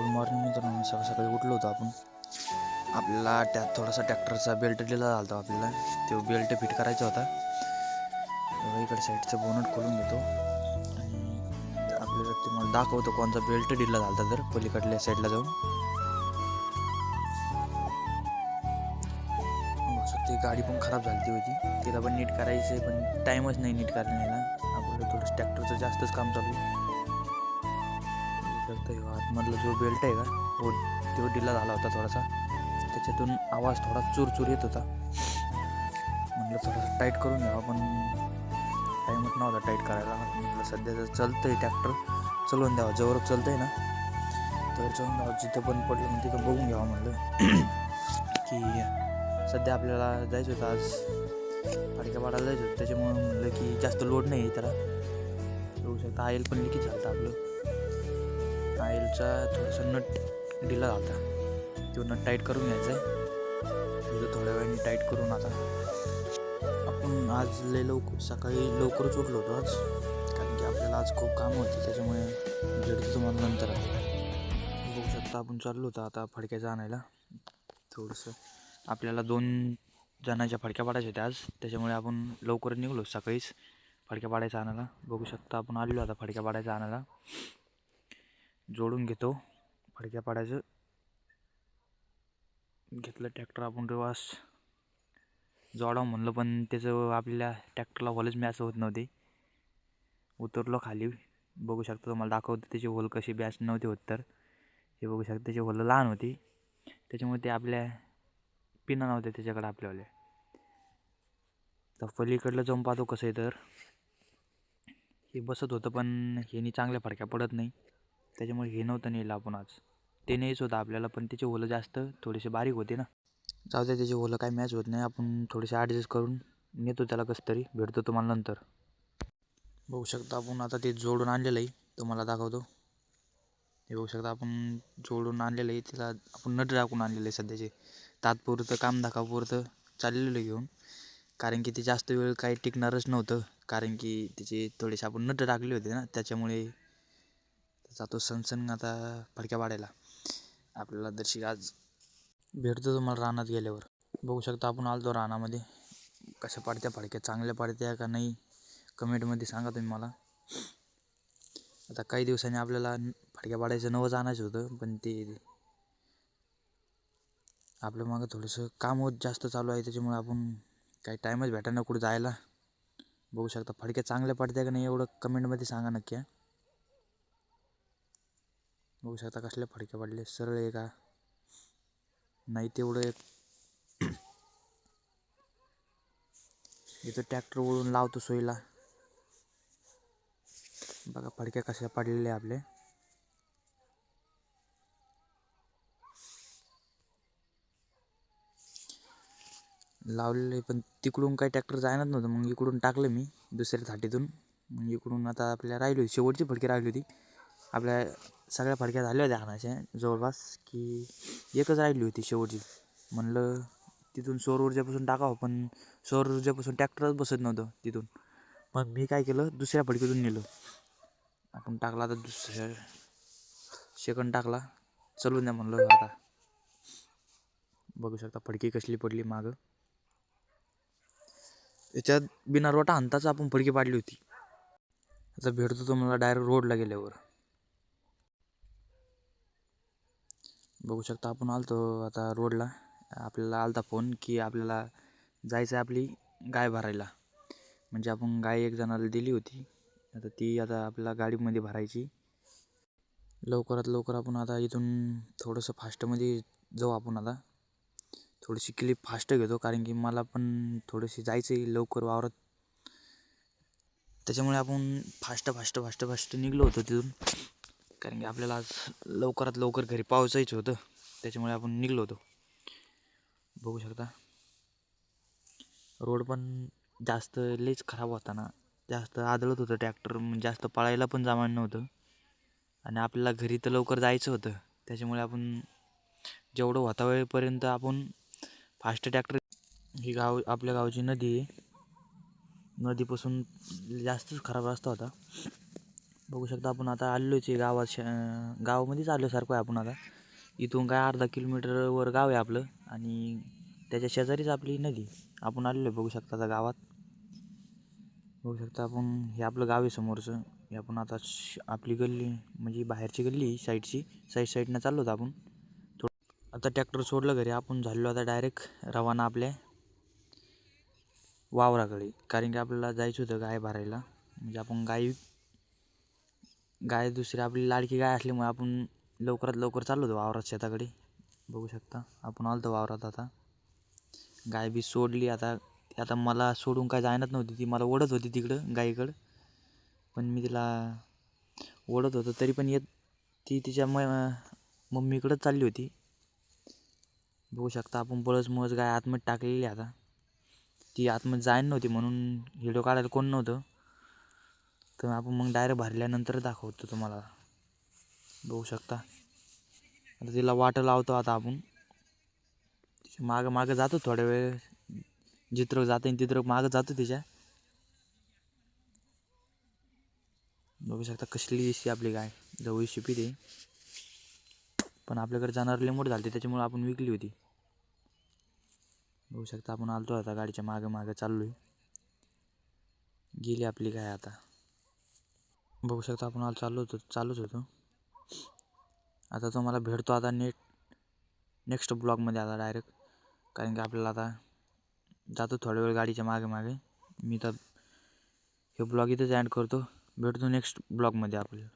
Good morning मित्रांनो सकाळ सकाळी उठलो होतो आपण. आपल्याला त्यात थोडासा ट्रॅक्टरचा बेल्ट दिला झाला होता आपल्याला. तो बेल्ट फिट करायचा होता. इकडे साईडचं बोनट खोलून घेतो. आणि आपल्याला ते दाखवतो कोणता बेल्ट दिला झाला होता तर पलीकडल्या साईडला जाऊन. ती गाडी पण खराब झाली होती. तिला पण नीट करायचं आहे पण टाईमच नाही नीट करायला. आपल्याला थोडंसं ट्रॅक्टरचं जास्तच काम चालू आहे. शकता किंवा आतमधला जो बेल्ट आहे का तो तो ढिला झाला होता थोडासा. त्याच्यातून आवाज थोडा चूरचूर येत होता. म्हटलं थोडासा टाईट करून घ्यावा पण टाईमच नव्हता टाईट करायला. म्हटलं सध्या जर चालतं आहे ट्रॅक्टर चलवून द्यावा. जवळ चालतं आहे ना तर चलवून द्यावं. जिथं पण पडलं मग तिथं बघून घ्यावं म्हटलं की सध्या आपल्याला जायचं होतं आज. पाडक्यापाडाला जायचं होतं. त्याच्यामुळे म्हटलं की जास्त लोड नाही आहे त्याला बघू शकता आयल पण लिकीच झालं होतं आपलं. आईलचा थोडासा नट ढिला जाता तो नट टाईट करून घ्यायचा आहे. तिथं थोड्या वेळाने टाईट करून आता आपण आज लय लवकर सकाळी लवकरच उठलो होतो आज. कारण की आपल्याला आज खूप कामं होती त्याच्यामुळे भेटतो तुम्हाला नंतर बघू शकता आपण चाललो होतो आता फडक्याचं आणायला. थोडंसं आपल्याला दोन जणांच्या फडक्या पाडायच्या होत्या आज. त्याच्यामुळे आपण लवकर निघलो सकाळीच फडक्या पाडायचा आणायला. बघू शकता आपण आलेलो आता फडक्या पाडायचा आणायला. जोडून घेतो. फडक्या पाडायचं. घेतलं ट्रॅक्टर आपण रिवास जोडावं म्हणलं पण त्याचं आपल्या ट्रॅक्टरला होलच मॅच होत नव्हते. उतरलो खाली. बघू शकतो तुम्हाला दाखवतो त्याची होल कशी बॅच नव्हती होत तर. हे बघू शकतो त्याची होल लहान होती. त्याच्यामुळे ते आपल्या पिना नव्हत्या त्याच्याकडे आपल्यावाले तर पलीकडलं जाऊन पाहतो कसं आहे तर. हे बसत होतं पण ह्यानी चांगल्या फडक्या पडत नाही. त्याच्यामुळे हे नव्हतं नेलं आपण आज. ते नाहीच होतं आपल्याला पण त्याचे ओलं जास्त थोडेसे बारीक होते ना. जाऊ द्या त्याचे ओलं काही मॅच होत नाही. आपण थोडेसे ॲडजस्ट करून नेतो त्याला कसं तरी. भेटतो तुम्हाला नंतर. बघू शकता आपण आता ते जोडून आणलेलं आहे. तुम्हाला दाखवतो. हे बघू शकता आपण जोडून आणलेलं आहे. त्याला आपण नट टाकून आणलेलं आहे सध्याचे. तात्पुरतं काम दाखवापुरतं चाललेलं घेऊन. कारण की ते जास्त वेळ काही टिकणारच नव्हतं. कारण की त्याचे थोडेसे आपण नट टाकले होते ना. त्याच्यामुळे जातो सनसन आता फडक्या वाढायला आपल्याला दर्शी आज भेटतो तुम्हाला रानात गेल्यावर. बघू शकता आपण आलतो रानामध्ये. कशा पाडत्या फडक्या चांगल्या पाडत्या का नाही कमेंटमध्ये सांगा तुम्ही मला. आता काही दिवसांनी आपल्याला फडक्या पाडायचं नवंच आणायचं होतं पण ते आपल्या मागं थोडंसं काम होत जास्त चालू आहे त्याच्यामुळे आपण काही टाईमच भेटायला कुठं जायला. बघू शकता फडक्या चांगल्या पडत्या का नाही एवढं कमेंटमध्ये सांगा नक्की बघू शकता कसले फडके पडले. सरळ आहे का? नाही तेवढं एक. इथं ट्रॅक्टर वळून लावतो सोयीला. बघा फडक्या कशा पडलेल्या आपले. लावलेले पण तिकडून काही ट्रॅक्टर जायनाच नव्हतं. मग इकडून टाकलं मी दुसऱ्या थाटीतून. मग इकडून आता आपल्या राहिली होती. शेवटची फडकी राहिली होती. आपल्या सगळ्या फडक्या झाल्या होत्या आणायच्या. जवळपास की एकच राहिली होती शेवटची. म्हणलं तिथून सौर ऊर्जापासून टाकावं पण सौर ऊर्जापासून ट्रॅक्टरच बसत नव्हतं तिथून. मग मी काय केलं दुसऱ्या फडकीतून नेलं. आपण टाकला आता दुसऱ्या सेकंड टाकला. चलून द्या म्हणलं आता. बघू शकता फडकी कसली पडली मागं. याच्यात बिना रोटा हाणताच आपण फडकी पाडली होती. आता भेटतो तुम्हाला डायरेक्ट रोडला गेल्यावर. बघू शकता आपण आलतो आता रोडला. आपल्याला आलता फोन की आपल्याला जायचं आहे आपली गाय भरायला. म्हणजे आपण गाय एक जणाला दिली होती. आता ती आता आपल्याला गाडीमध्ये भरायची. लवकरात लवकर आपण आता इथून थोडंसं फास्टमध्ये जाऊ आपण आता. थोडीशी क्लिप फास्ट घेतो कारण की मला पण थोडीशी जायचं आहे लवकर वावरत. त्याच्यामुळे आपण फास्ट फास्ट फास्ट फास्ट निघलो होतो तिथून. कारण की आपल्याला आज लवकरात लवकर घरी पावसायचं होतं. त्याच्यामुळे आपण निघलो होतो. बघू शकता. रोड पण जास्त लईच खराब होता ना. जास्त आदळत होतं ट्रॅक्टर. म्हणजे जास्त पळायला पण जमान नव्हतं. आणि आपल्याला घरी तर लवकर जायचं होतं. त्याच्यामुळे आपण जेवढं होता वेळेपर्यंत आपण फास्ट ट्रॅक्टर ही गाव आपल्या गावची नदी आहे. नदीपासून जास्तच खराब रस्ता होता. बघू शकता आपण आता आलोच आहे गावात श गावामध्येच आल्यासारखं आहे आपण आता. इथून काय अर्धा किलोमीटरवर गाव आहे आपलं आणि त्याच्या शेजारीच आपली नदी. आपण आलेलो आहे बघू शकता आता गावात. बघू शकता आपण हे आपलं गाव आहे समोरचं. हे आपण आता श आपली गल्ली म्हणजे बाहेरची गल्ली आहे साईडची. साईड साईडनं चाललो होतो आपण. थोडं आता ट्रॅक्टर सोडलं घरी. आपण झालो आता डायरेक्ट रवाना आपल्या वावराकडे. कारण की आपल्याला जायचं होतं गाय भरायला. म्हणजे आपण गाई गाय दुसरी आपली लाडकी गाय असल्यामुळे आपण लवकरात लवकर चाललो होतो वावरात शेताकडे. बघू शकता. आपण आलो होतो वावरात आता. गाय बी सोडली. आता ती आता मला सोडून काय जाणत नव्हती. ती मला ओढत होती तिकडं गाईकडं. पण मी तिला ओढत होतो. तरी पण येत ती तिच्या म मम्मीकडंच चालली होती. बघू शकता आपण बळस मळच गाय आतमध्ये टाकलेली आता. ती आतमध्ये जायन नव्हती म्हणून व्हिडिओ काढायला कोण नव्हतं. तर आपण मग डायरेक्ट भरल्यानंतर दाखवतो तुम्हाला. बघू शकता. आता तिला वाटं लावतो आता आपण. तिच्या मागं मागं जातो थोड्या वेळ. जित्र जाते तिथं मागं जातो तिच्या. बघू शकता कसली दिसते आपली गाय जवळ शिपी ते पण आपल्याकडे जाणार लिमोट झाली त्याच्यामुळे आपण विकली होती. बघू शकता आपण आलतो आता गाडीच्या मागं मागं चाललो आहे गेली आपली काय आता. बघू शकता आपण आलो चाललो होतो चालूच होतो. आता तो मला भेटतो आता नेट नेक्स्ट ब्लॉगमध्ये आता डायरेक्ट कारण की आपल्याला आता जातो थोड्या वेळ गाडीच्या मागे मागे. मी तर हे ब्लॉग इथेच अँड करतो. भेटतो नेक्स्ट ब्लॉगमध्ये आपल्याला.